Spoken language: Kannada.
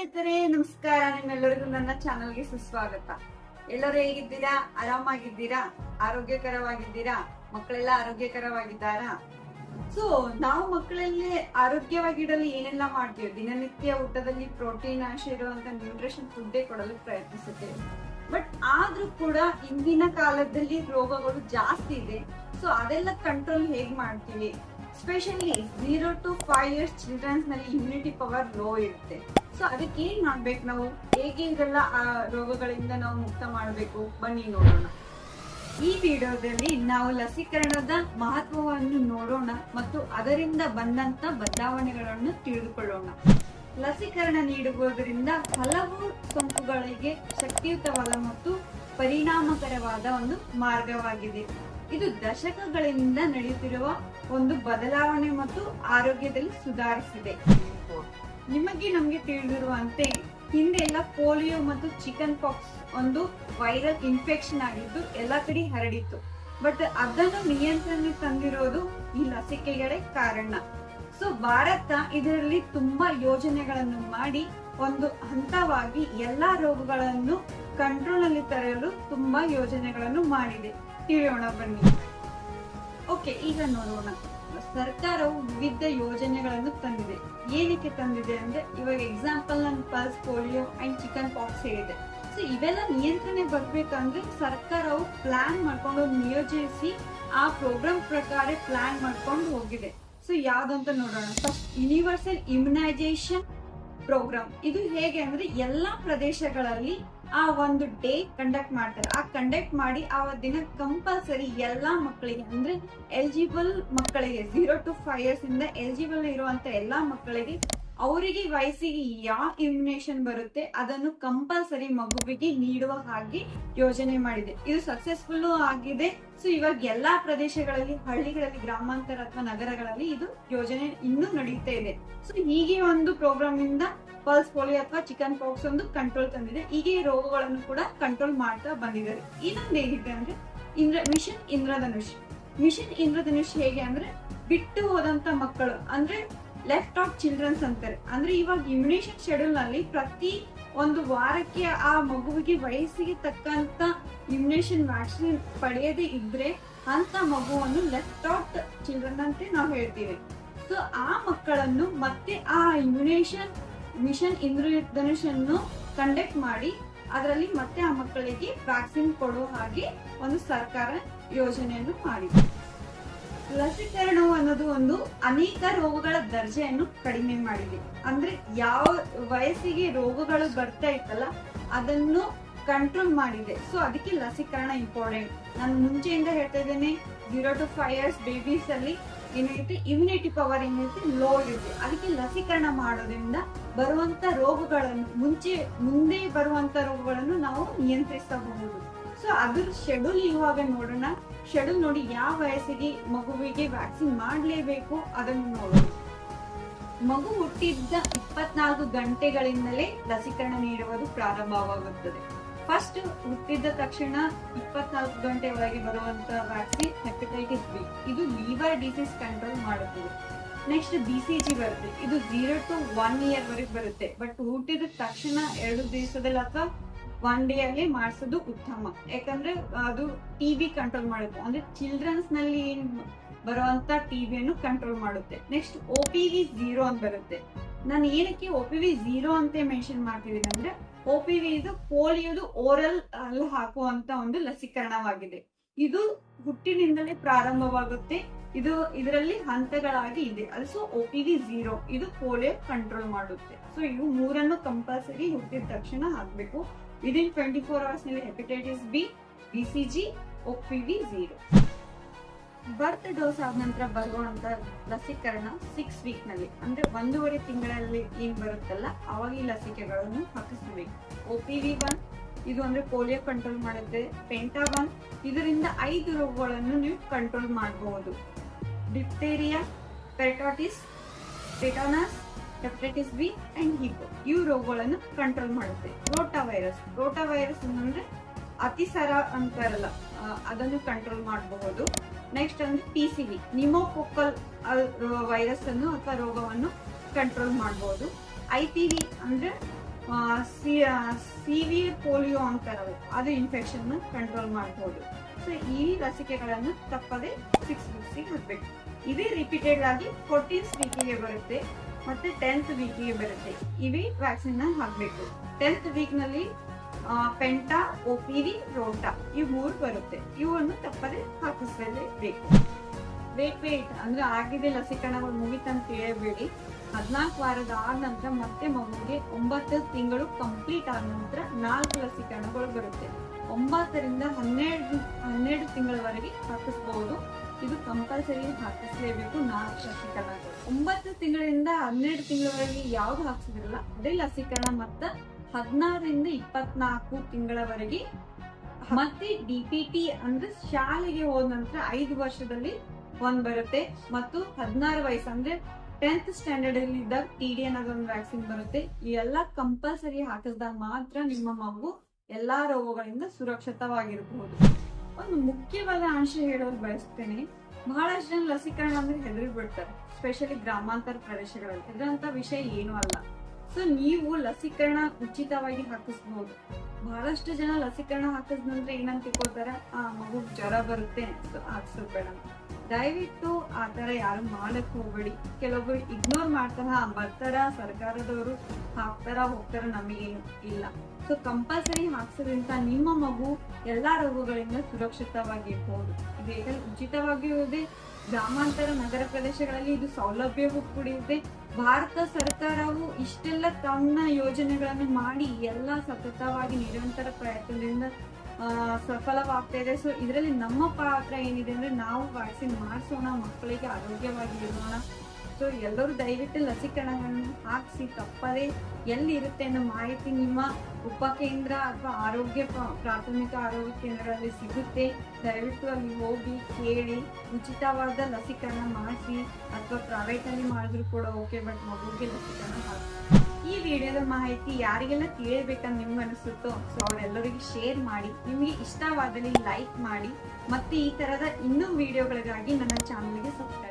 ಸ್ನೇಹಿತರೆ, ನಮಸ್ಕಾರ. ನಿಮ್ಮೆಲ್ಲರಿಗೂ ನನ್ನ ಚಾನಲ್ಗೆ ಸುಸ್ವಾಗತ. ಎಲ್ಲರೂ ಹೇಗಿದ್ದೀರಾ? ಆರಾಮಾಗಿದ್ದೀರಾ? ಆರೋಗ್ಯಕರವಾಗಿದ್ದೀರಾ? ಮಕ್ಕಳೆಲ್ಲ ಆರೋಗ್ಯಕರವಾಗಿದ್ದಾರಾ? ಸೊ ನಾವು ಮಕ್ಕಳಲ್ಲಿ ಆರೋಗ್ಯವಾಗಿಡಲು ಏನೆಲ್ಲ ಮಾಡ್ತೀವಿ? ದಿನನಿತ್ಯ ಊಟದಲ್ಲಿ ಪ್ರೋಟೀನ್ ಅಂಶ ಇರುವಂತ ನ್ಯೂಟ್ರಿಷನ್ ಫುಡ್ಡೇ ಕೊಡಲು ಪ್ರಯತ್ನಿಸುತ್ತೇವೆ. ಬಟ್ ಆದ್ರೂ ಕೂಡ ಇಂದಿನ ಕಾಲದಲ್ಲಿ ರೋಗಗಳು ಜಾಸ್ತಿ ಇದೆ. ಸೊ ಅದೆಲ್ಲ ಕಂಟ್ರೋಲ್ ಹೇಗ್ ಮಾಡ್ತೀವಿ? Specially zero to five years ಚಿಲ್ಡ್ರನ್ಸ್ನಲ್ಲಿ immunity power low ಇರುತ್ತೆ. ಸೊ ಅದಕ್ಕೆ ಏನ್ ಮಾಡ್ಬೇಕು ನಾವು? ಹೇಗೆಲ್ಲ ಆ, ರೋಗಗಳಿಂದ ನಾವು ಮುಕ್ತ ಮಾಡಬೇಕು? ಬನ್ನಿ ನೋಡೋಣ. ಈ ವಿಡಿಯೋದಲ್ಲಿ ನಾವು ಲಸೀಕರಣದ ಮಹತ್ವವನ್ನು ನೋಡೋಣ ಮತ್ತು ಅದರಿಂದ ಬಂದಂತ ಬದಲಾವಣೆಗಳನ್ನು ತಿಳಿದುಕೊಳ್ಳೋಣ. ಲಸೀಕರಣ ನೀಡುವುದರಿಂದ ಹಲವು ಸೋಂಕುಗಳಿಗೆ ಶಕ್ತಿಯುತವಾದ ಮತ್ತು ಪರಿಣಾಮಕರವಾದ ಒಂದು ಮಾರ್ಗವಾಗಿದೆ. ಇದು ದಶಕಗಳಿಂದ ನಡೆಯುತ್ತಿರುವ ಒಂದು ಬದಲಾವಣೆ ಮತ್ತು ಆರೋಗ್ಯದಲ್ಲಿ ಸುಧಾರಿಸಿದೆ. ನಿಮಗೆ ನಮಗೆ ತಿಳಿದಿರುವಂತೆ ಹಿಂದೆ ಎಲ್ಲ ಪೋಲಿಯೋ ಮತ್ತು ಚಿಕನ್ ಪಾಕ್ಸ್ ಒಂದು ವೈರಲ್ ಇನ್ಫೆಕ್ಷನ್ ಆಗಿದ್ದು ಎಲ್ಲ ಕಡೆ ಹರಡಿತ್ತು. ಬಟ್ ಅದನ್ನು ನಿಯಂತ್ರಣ ತಂದಿರೋದು ಈ ಲಸಿಕೆಗಳೇ ಕಾರಣ. ಸೊ ಭಾರತ ಇದರಲ್ಲಿ ತುಂಬಾ ಯೋಜನೆಗಳನ್ನು ಮಾಡಿ ಒಂದು ಹಂತವಾಗಿ ಎಲ್ಲಾ ರೋಗಗಳನ್ನು ಕಂಟ್ರೋಲ್ ಅಲ್ಲಿ ತರಲು ತುಂಬಾ ಯೋಜನೆಗಳನ್ನು ಮಾಡಿದೆ. ತಿಳಿಯೋಣ ಬನ್ನಿ. ಓಕೆ, ಈಗ ನೋಡೋಣ. ಸರ್ಕಾರವು ವಿವಿಧ ಯೋಜನೆಗಳನ್ನು ತಂದಿದೆ. ಏನಕ್ಕೆ ತಂದಿದೆ ಅಂದ್ರೆ, ಇವಾಗ ಎಕ್ಸಾಂಪಲ್ ನಾನು pulse polio and chicken pox ಹೇಳಿದೆ. ಸೊ ಇವೆಲ್ಲ ನಿಯಂತ್ರಣೆ ಬರ್ಬೇಕಂದ್ರೆ ಸರ್ಕಾರವು ಪ್ಲಾನ್ ಮಾಡ್ಕೊಂಡು ನಿಯೋಜಿಸಿ ಆ ಪ್ರೋಗ್ರಾಮ್ ಪ್ರಕಾರ ಪ್ಲಾನ್ ಮಾಡ್ಕೊಂಡು ಹೋಗಿದೆ. ಸೊ ಯಾವ್ದಂತ ನೋಡೋಣ. ಫಸ್ಟ್ ಯೂನಿವರ್ಸಲ್ ಇಮ್ಯುನೈಸೇಷನ್ ಪ್ರೋಗ್ರಾಮ್ ಇದು ಹೇಗೆ ಅಂದ್ರೆ, ಎಲ್ಲಾ ಪ್ರದೇಶಗಳಲ್ಲಿ ಆ ಒಂದು ಡೇ ಕಂಡಕ್ಟ್ ಮಾಡ್ತಾರೆ. ಆ ಕಂಡಕ್ಟ್ ಮಾಡಿ ಆ ದಿನ ಕಂಪಲ್ಸರಿ ಎಲ್ಲಾ ಮಕ್ಕಳಿಗೆ ಅಂದ್ರೆ ಎಲಿಜಿಬಲ್ ಮಕ್ಕಳಿಗೆ ಝೀರೋ ಟು ಫೈವ್ ಇಯರ್ಸ್ ಇಂದ ಎಲಿಜಿಬಲ್ ಇರುವಂತ ಎಲ್ಲಾ ಮಕ್ಕಳಿಗೆ ಅವರಿಗೆ ವಯಸ್ಸಿಗೆ ಯಾವ ಇಮ್ಯುನೇಷನ್ ಬರುತ್ತೆ ಅದನ್ನು ಕಂಪಲ್ಸರಿ ಮಗುವಿಗೆ ನೀಡುವ ಹಾಗೆ ಯೋಜನೆ ಮಾಡಿದೆ. ಇದು ಸಕ್ಸಸ್ಫುಲ್ ಆಗಿದೆ. ಸೊ ಇವಾಗ ಎಲ್ಲಾ ಪ್ರದೇಶಗಳಲ್ಲಿ, ಹಳ್ಳಿಗಳಲ್ಲಿ, ಗ್ರಾಮಾಂತರ ಅಥವಾ ನಗರಗಳಲ್ಲಿ ಇದು ಯೋಜನೆ ಇನ್ನೂ ನಡೀತಾ ಇದೆ. ಸೊ ಹೀಗೆ ಒಂದು ಪ್ರೋಗ್ರಾಮ್ ಇಂದ ಪಲ್ಸ್ ಪೋಲಿಯೋ ಅಥವಾ ಚಿಕನ್ ಪಾಕ್ಸ್ ಒಂದು ಕಂಟ್ರೋಲ್ ತಂದಿದೆ. ಹೀಗೆ ರೋಗಗಳನ್ನು ಕೂಡ ಕಂಟ್ರೋಲ್ ಮಾಡ್ತಾ ಬಂದಿದ್ದಾರೆ. ಇನ್ನೊಂದು ಹೇಗಿದೆ ಅಂದ್ರೆ, ಇಂದ್ರ, ಮಿಷನ್ ಇಂದ್ರಧನುಷ್. ಮಿಷನ್ ಇಂದ್ರಧನುಷ್ ಹೇಗೆ ಅಂದ್ರೆ, ಬಿಟ್ಟು ಹೋದಂತ ಮಕ್ಕಳು, ಅಂದ್ರೆ ಲೆಫ್ಟ್ ಆಫ್ ಚಿಲ್ಡ್ರನ್ಸ್ ಅಂತಾರೆ. ಅಂದ್ರೆ ಇವಾಗ ಇಮ್ಯುನೇಷನ್ ಶೆಡ್ಯೂಲ್ನಲ್ಲಿ ಪ್ರತಿ ಒಂದು ವಾರಕ್ಕೆ ಆ ಮಗುವಿಗೆ ವಯಸ್ಸಿಗೆ ತಕ್ಕಂತ ಇಮ್ಯುನೇಷನ್ ವ್ಯಾಕ್ಸಿನ್ ಪಡೆಯದೇ ಇದ್ರೆ ಅಂತ ಮಗುವನ್ನು ಲೆಫ್ಟ್ ಔಟ್ ಚಿಲ್ಡ್ರನ್ ಅಂತ ನಾವು ಹೇಳ್ತೀವಿ. ಸೊ ಆ ಮಕ್ಕಳನ್ನು ಮತ್ತೆ ಆ ಇಮ್ಯುನೇಷನ್ ಮಿಷನ್ ಇಂದ್ರಧನುಷ್ ಅನ್ನು ಕಂಡಕ್ಟ್ ಮಾಡಿ ಅದರಲ್ಲಿ ಮತ್ತೆ ಆ ಮಕ್ಕಳಿಗೆ ವ್ಯಾಕ್ಸಿನ್ ಕೊಡೋ ಹಾಗೆ ಒಂದು ಸರ್ಕಾರ ಯೋಜನೆಯನ್ನು ಮಾಡಿದೆ. ಲಸಿಕರಣವು ಅನ್ನೋದು ಒಂದು ಅನೇಕ ರೋಗಗಳ ದರ್ಜೆಯನ್ನು ಕಡಿಮೆ ಮಾಡಿದೆ. ಅಂದ್ರೆ ಯಾವ ವಯಸ್ಸಿಗೆ ರೋಗಗಳು ಬರ್ತಾ ಇತ್ತಲ್ಲ, ಅದನ್ನು ಕಂಟ್ರೋಲ್ ಮಾಡಿದೆ. ಸೊ ಅದಕ್ಕೆ ಲಸಿಕರಣ ಇಂಪಾರ್ಟೆಂಟ್ ನಾನು ಮುಂಚೆಯಿಂದ ಹೇಳ್ತಾ ಇದ್ದೇನೆ zero to five years babies ಅಲ್ಲಿ ಏನೈತೆ ಇಮ್ಯುನಿಟಿ ಪವರ್ ಏನಿರುತ್ತೆ ಲೋ ಇರುತ್ತೆ. ಅದಕ್ಕೆ ಲಸಿಕರಣ ಮಾಡೋದ್ರಿಂದ ಬರುವಂತ ರೋಗಗಳನ್ನು, ಮುಂಚೆ, ಮುಂದೆ ಬರುವಂತ ರೋಗಗಳನ್ನು ನಾವು ನಿಯಂತ್ರಿಸಬಹುದು. ಸೊ ಅದ್ರ ಶೆಡ್ಯೂಲ್ ಇವಾಗ ನೋಡೋಣ. ಶೆಡ್ಯೂಲ್ ನೋಡಿ ಯಾವ ವಯಸ್ಸಿಗೆ ಮಗುವಿಗೆ ವ್ಯಾಕ್ಸಿನ್ ಮಾಡಲೇಬೇಕು ಅದನ್ನು ನೋಡಿ ಮಗು ಹುಟ್ಟಿದ್ದ ಇಪ್ಪತ್ನಾಲ್ಕು ಗಂಟೆಗಳಿಂದಲೇ ಲಸಿಕರಣ ನೀಡುವುದು ಪ್ರಾರಂಭವಾಗುತ್ತದೆ. ಫಸ್ಟ್ ಹುಟ್ಟಿದ ತಕ್ಷಣ ಇಪ್ಪತ್ನಾಲ್ಕು ಗಂಟೆ ಒಳಗೆ ಬರುವಂತ ವ್ಯಾಕ್ಸಿನ್ ಹೆಪಟೈಟಿಸ್ ಬಿ ಇದು ಲಿವರ್ ಡಿಸೀಸ್ ಕಂಟ್ರೋಲ್ ಮಾಡುತ್ತದೆ. ನೆಕ್ಸ್ಟ್ ಬಿ ಸಿ ಜಿ ಬರುತ್ತೆ. ಇದು ಜೀರೋ ಟು ಒನ್ ಇಯರ್ ವರೆಗೆ ಬರುತ್ತೆ. ಬಟ್ ಹುಟ್ಟಿದ ತಕ್ಷಣ ಎರಡು ದಿವಸದಲ್ಲಿ ಅಥವಾ ಒನ್ ಡೇ ಅಲ್ಲಿ ಮಾಡಿಸೋದು ಉತ್ತಮ. ಯಾಕಂದ್ರೆ ಅದು ಟಿ ಬಿ ಕಂಟ್ರೋಲ್ ಮಾಡುತ್ತೆ. ಅಂದ್ರೆ ಚಿಲ್ಡ್ರನ್ಸ್ನಲ್ಲಿ ಏನ್ ಬರುವಂತ ಟಿ ಅನ್ನು ಕಂಟ್ರೋಲ್ ಮಾಡುತ್ತೆ. Next O P V zero ಅಂತ ಬರುತ್ತೆ. ನಾನು ಏನಕ್ಕೆ ಒ ಪಿ ವಿ ಝೀರೋ ಅಂತ ಮೆನ್ಷನ್ ಮಾಡ್ತಿದ್ದೀನಿ ಅಂದ್ರೆ ಒ ಪಿ ವಿ ಇದು ಪೋಲಿಯೋದು ಓರಲ್ ಅಲ್ಲಿ ಹಾಕುವಂತ ಒಂದು ಲಸಿಕರಣವಾಗಿದೆ. ಇದು ಹುಟ್ಟಿನಿಂದಲೇ ಪ್ರಾರಂಭವಾಗುತ್ತೆ. ಇದು ಇದರಲ್ಲಿ ಹಂತಗಳಾಗಿ ಇದೆ. Also O P V zero ಇದು ಪೋಲಿಯೋ ಕಂಟ್ರೋಲ್ ಮಾಡುತ್ತೆ. ಸೊ ಇವು ಮೂರನ್ನು ಕಂಪಲ್ಸರಿ ಹುಟ್ಟಿದ ತಕ್ಷಣ ಹಾಕ್ಬೇಕು. Within twenty four ಅವರ್ಸ್ನಲ್ಲಿ hepatitis B G O P V zero birth dose ಆದ ನಂತರ ಬರುವಂತ ಲಸಿಕರಣ ಸಿಕ್ಸ್ ವೀಕ್ನಲ್ಲಿ. ಅಂದ್ರೆ ಒಂದೂವರೆ ತಿಂಗಳಲ್ಲಿ ಏನ್ ಬರುತ್ತಲ್ಲ, ಅವಾಗ ಈ ಲಸಿಕೆಗಳನ್ನು ಹಾಕಿಸಬೇಕು. ವಿ ಒನ್ ಇದು ಅಂದ್ರೆ ಪೋಲಿಯೋ ಕಂಟ್ರೋಲ್ ಮಾಡುತ್ತೆ. ಪೆಂಟಾ ಒನ್ ಇದರಿಂದ ಐದು ರೋಗಗಳನ್ನು ನೀವು ಕಂಟ್ರೋಲ್ ಮಾಡಬಹುದು diphtheria pertussis tetanus hepatitis B and hippo ಇವು ರೋಗಗಳನ್ನು ಕಂಟ್ರೋಲ್ ಮಾಡುತ್ತೆ. ರೋಟಾ ವೈರಸ್ ರೋಟಾ ವೈರಸ್ ಅಂದ್ರೆ ಅತಿಸಾರ ಅಂತಾರಲ್ಲ ಅದನ್ನು ಕಂಟ್ರೋಲ್ ಮಾಡಬಹುದು. ನೆಕ್ಸ್ಟ್ ಅಂದ್ರೆ P C V pneumococcal virus ಅನ್ನು ಅಥವಾ ರೋಗವನ್ನು ಕಂಟ್ರೋಲ್ ಮಾಡಬಹುದು. ಐ ಪಿ ವಿ ಅಂದ್ರೆ ಸಿವಿಯರ್ ಪೋಲಿಯೋ ಅಂತಾರಲ್ಲ ಅದು ಇನ್ಫೆಕ್ಷನ್ ಕಂಟ್ರೋಲ್ ಮಾಡಬಹುದು. ಸೊ ಈ ಲಸಿಕೆಗಳನ್ನು ತಪ್ಪದೆ ಸಿಕ್ಸ್ ವೀಕ್ಸಿಗೆ ಹಾಕ್ಬೇಕು ಇದೇ ರಿಪೀಟೆಡ್ ಆಗಿ ಫೋರ್ಟೀನ್ತ್ ವೀಕಿಗೆ ಬರುತ್ತೆ, ಮತ್ತೆ ಟೆಂತ್ ವೀಕಿಗೆ ಬರುತ್ತೆ. ಇವೇ ವ್ಯಾಕ್ಸಿನ್ ಹಾಕಬೇಕು. Tenth ವೀಕ್ನಲ್ಲಿ penta, O P V, rota, ಈ ಮೂರು ಬರುತ್ತೆ. ಇವನ್ನು ತಪ್ಪದೆ ಹಾಕಿಸಲೇಬೇಕು. ವೇಟ್ ವೇಟ್ ಅಂದ್ರೆ ಆಗಿದೆ ಲಸಿಕರಣಗಳು ಮುಗಿತಂತ ಹೇಳಬೇಡಿ. ಹದಿನಾಲ್ಕು ವಾರದ ಆದ ನಂತರ ಮತ್ತೆ ಮಗುಗೆ ಒಂಬತ್ತು ತಿಂಗಳು ಕಂಪ್ಲೀಟ್ ಆದ ನಂತರ ನಾಲ್ಕು ಲಸಿಕರಣಗಳು ಬರುತ್ತೆ. ಒಂಬತ್ತರಿಂದ ಹನ್ನೆರಡು ಹನ್ನೆರಡು ತಿಂಗಳವರೆಗೆ ಹಾಕಿಸ್ಬಹುದು ಇದು ಕಂಪಲ್ಸರಿ ಹಾಕಿಸ್ಲೇಬೇಕು. ನಾಲ್ಕು ಲಸಿಕರಣಗಳು ಒಂಬತ್ತು ತಿಂಗಳಿಂದ ಹನ್ನೆರಡು ತಿಂಗಳವರೆಗೆ ಯಾವ್ದು ಹಾಕ್ಸಿದ್ರಲ್ಲ, ಅದೇ ಲಸಿಕರಣ ಮತ್ತ ಹದಿನಾರರಿಂದ ಇಪ್ಪತ್ನಾಲ್ಕು ತಿಂಗಳವರೆಗೆ ಮತ್ತೆ ಡಿ ಪಿ ಟಿ ಅಂದ್ರೆ ಶಾಲೆಗೆ ಹೋದ ನಂತರ ಐದು ವರ್ಷದಲ್ಲಿ ಒಂದ್ ಬರುತ್ತೆ. ಮತ್ತು ಹದಿನಾರು ವಯಸ್ಸು ಅಂದ್ರೆ ಟೆಂತ್ ಸ್ಟ್ಯಾಂಡರ್ಡ್ ಅಲ್ಲಿ ಇದ್ದಾಗ ಟಿ ಡಿ ಅನ್ನೋದೊಂದು ವ್ಯಾಕ್ಸಿನ್ ಬರುತ್ತೆ. ಈ ಎಲ್ಲ ಕಂಪಲ್ಸರಿ ಹಾಕಿಸಿದಾಗ ಮಾತ್ರ ನಿಮ್ಮ ಮಗು ಎಲ್ಲಾ ರೋಗಗಳಿಂದ ಸುರಕ್ಷಿತವಾಗಿರಬಹುದು ಒಂದು ಮುಖ್ಯವಾದ ಅಂಶ ಹೇಳೋದು ಬಯಸ್ತೇನೆ. ಬಹಳಷ್ಟು ಜನ ಲಸಿಕರಣ ಅಂದ್ರೆ ಹೆದರಿ ಬಿಡ್ತಾರೆ ಸ್ಪೆಷಲಿ ಗ್ರಾಮಾಂತರ ಪ್ರದೇಶಗಳಲ್ಲಿ. ಇದರಂತ ವಿಷಯ ಏನೂ ಅಲ್ಲ. ಸೊ ನೀವು ಲಸಿಕರಣ ಉಚಿತವಾಗಿ ಹಾಕಿಸಬಹುದು ಬಹಳಷ್ಟು ಜನ ಲಸಿಕರಣ ಹಾಕಿದ ನಂತರ ಏನಂತ ತಿಳ್ಕೊತಾರೆ ಆ, ಮಗು ಜ್ವರ ಬರುತ್ತೆ. ಸೊ ಹಾಕ್ಸೋದ್ ಬೇಡ ಅಂತ. ದಯವಿಟ್ಟು ಆ ತರ ಯಾರು ಮಾಡಕ್ ಹೋಗ್ಬೇಡಿ. ಕೆಲವೊಬ್ರು ಇಗ್ನೋರ್ ಮಾಡ್ತಾರ "ಹಾ, ಬರ್ತಾರ ಸರ್ಕಾರದವರು ಹಾಕ್ತಾರ ಹೋಗ್ತಾರ ನಮಗೇನು ಇಲ್ಲ. ಸೊ ಕಂಪಲ್ಸರಿ ಹಾಕ್ಸೋದ್ರಿಂದ ನಿಮ್ಮ ಮಗು ಎಲ್ಲಾ ರೋಗಗಳಿಂದ ಸುರಕ್ಷಿತವಾಗಿರ್ಬೋದು. ಇದು ಉಚಿತವಾಗಿ ಉಚಿತವಾಗಿರುವುದೇ ಗ್ರಾಮಾಂತರ ನಗರ ಪ್ರದೇಶಗಳಲ್ಲಿ ಇದು ಸೌಲಭ್ಯವೂ ಕೂಡ ಇದೆ ಭಾರತ ಸರ್ಕಾರವು ಇಷ್ಟೆಲ್ಲ ತನ್ನ ಯೋಜನೆಗಳನ್ನು ಮಾಡಿ ಎಲ್ಲ ಸತತವಾಗಿ ನಿರಂತರ ಪ್ರಯತ್ನದಿಂದ ಸಫಲವಾಗ್ತಾ ಇದೆ ಸೊ ಇದರಲ್ಲಿ ನಮ್ಮ ಪಾತ್ರ ಏನಿದೆ ಅಂದ್ರೆ ನಾವು ವ್ಯಾಕ್ಸಿನ್ ಮಾಡಿಸೋಣ, ಮಕ್ಕಳಿಗೆ ಆರೋಗ್ಯವಾಗಿ ಇರೋಣ. ಸೊ ಎಲ್ಲರೂ ದಯವಿಟ್ಟು ಲಸಿಕರಣಗಳನ್ನು ಹಾಕಿಸಿ, ತಪ್ಪದೆ ಎಲ್ಲಿ ಇರುತ್ತೆ ಅನ್ನೋ ಮಾಹಿತಿ ನಿಮ್ಮ ಉಪಕೇಂದ್ರ ಅಥವಾ ಆರೋಗ್ಯ ಪ್ರ- ಪ್ರಾಥಮಿಕ ಆರೋಗ್ಯ ಕೇಂದ್ರದಲ್ಲಿ ಸಿಗುತ್ತೆ. ದಯವಿಟ್ಟು ಅಲ್ಲಿ ಹೋಗಿ ಕೇಳಿ, ಉಚಿತವಾದ ಲಸಿಕರಣ ಮಾಡಿಸಿ, ಅಥವಾ ಪ್ರೈವೇಟಲ್ಲಿ ಮಾಡಿದ್ರು ಕೂಡ ಓಕೆ ಬಟ್ ಮಗುಗೆ ಲಸಿಕರಣ ಹಾಕಿ ಈ ವಿಡಿಯೋದ ಮಾಹಿತಿ ಯಾರಿಗೆಲ್ಲ ತಿಳಿಯಬೇಕಂತ ನಿಮ್ಗೆ ಅನಿಸುತ್ತೋ ಸೊ ಅವರೆಲ್ಲರಿಗೂ ಶೇರ್ ಮಾಡಿ, ನಿಮಗೆ ಇಷ್ಟವಾದಲ್ಲಿ ಲೈಕ್ ಮಾಡಿ, ಮತ್ತೆ ಈ ತರದ ಇನ್ನೂ ವಿಡಿಯೋಗಳಿಗಾಗಿ ನನ್ನ ಚಾನಲ್ಗೆ ಸಬ್ಸ್ಕ್ರೈಬ್